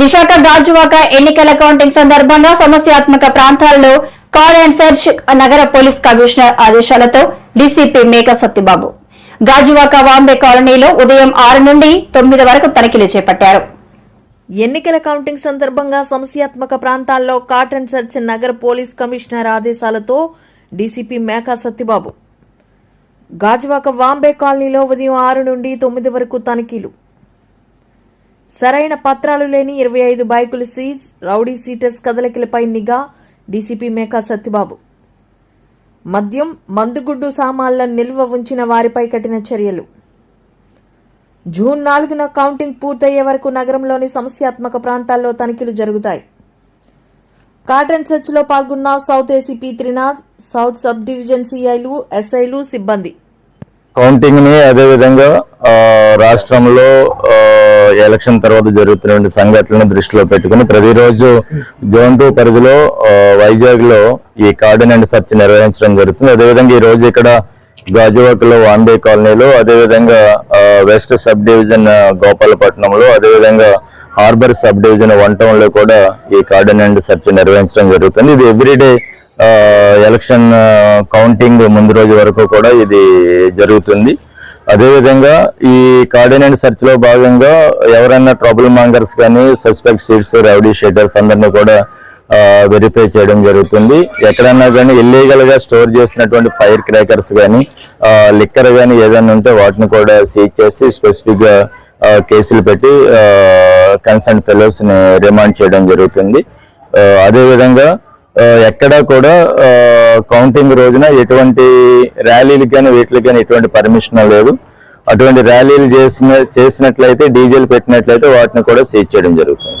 విశాఖ గాజువాక ఎన్నికల కౌంటింగ్ సందర్భంగా సమస్యాత్మక ప్రాంతాల్లో కాల్ అండ్ సెర్చ్ నగర పోలీస్ కమిషనర్ ఆదేశాలతో డీసీపీ మేక సత్యబాబు. గాజువాక వాంబే కాలనీలో ఉదయం ఆరు నుండి తొమ్మిది వరకు తనిఖీలు చేపట్టారు. ఎన్నికల కౌంటింగ్ సందర్భంగా సమస్యాత్మక ప్రాంతాల్లో కాటన్ సెర్చ్ నగర పోలీస్ కమిషనర్ ఆదేశాలతో డీసీపీ మేకా సత్యబాబు. గాజువాక వాంబే కాలనీలో ఉదయం ఆరు నుండి తొమ్మిది వరకు తనిఖీలు. సరైన పత్రాలు లేని ఇరవై ఐదు బైకులు సీజ్ రౌడీ సీటర్స్ కదలికలపై నిఘా డీసీపీ మేకా సత్యబాబు. మద్యం మందుగుడ్డు సామాన్లను నిల్వ ఉంచిన వారిపై కఠిన చర్యలు. జూన్ నాలుగున కౌంటింగ్ పూర్తయ్యే వరకు నగరంలోని సమస్యాత్మక ప్రాంతాల్లో తనిఖీలు జరుగుతాయి. కాటన్ సెర్చ్లో పాల్గొన్న south ACP Trinath south sub division సిఐలు ఎస్ఐలు సిబ్బంది. కౌంటింగ్ని రాష్ట్రంలో ఎలక్షన్ తర్వాత జరుగుతున్నటువంటి సంఘటనలను దృష్టిలో పెట్టుకుని ప్రతిరోజు జోన్ టూ పరిధిలో వైజాగ్లో వైజాగ్లో ఈ కార్డన్ అండ్ సర్చ్ నిర్వహించడం జరుగుతుంది. అదేవిధంగా ఈ రోజు ఇక్కడ గాజువాకలో వాంబే కాలనీలో అదేవిధంగా వెస్ట్ సబ్ డివిజన్ గోపాలపట్నంలో అదేవిధంగా హార్బర్ సబ్ డివిజన్ వన్ టౌన్లో కూడా ఈ కార్డన్ అండ్ సర్చ్ నిర్వహించడం జరుగుతుంది. ఇది ఎవ్రీడే ఎలక్షన్ కౌంటింగ్ ముందు రోజు వరకు కూడా ఇది జరుగుతుంది. అదేవిధంగా ఈ కార్డినెంట్ సెర్చ్లో భాగంగా ఎవరైనా ట్రబుల్ మాంగర్స్ కానీ సస్పెక్ట్ సీట్స్ రౌడీ షీటర్స్ అందరినీ కూడా వెరిఫై చేయడం జరుగుతుంది. ఎక్కడన్నా కానీ ఇల్లీగల్గా స్టోర్ చేసినటువంటి ఫైర్ క్రాకర్స్ కానీ లిక్కర్ కానీ ఏదైనా ఉంటే వాటిని కూడా సీజ్ చేసి స్పెసిఫిక్గా కేసులు పెట్టి కన్సర్న్ ఫెలోస్ని రిమాండ్ చేయడం జరుగుతుంది. అదేవిధంగా ఎక్కడా కూడా కౌంటింగ్ రోజున ఎటువంటి ర్యాలీలు కానీ వీటికి కానీ ఎటువంటి పర్మిషన్ లేదు. అటువంటి ర్యాలీలు చేసిన చేసినట్లయితే డీజిల్ పెట్టినట్లయితే వాటిని కూడా సీజ్ చేయడం జరుగుతుంది.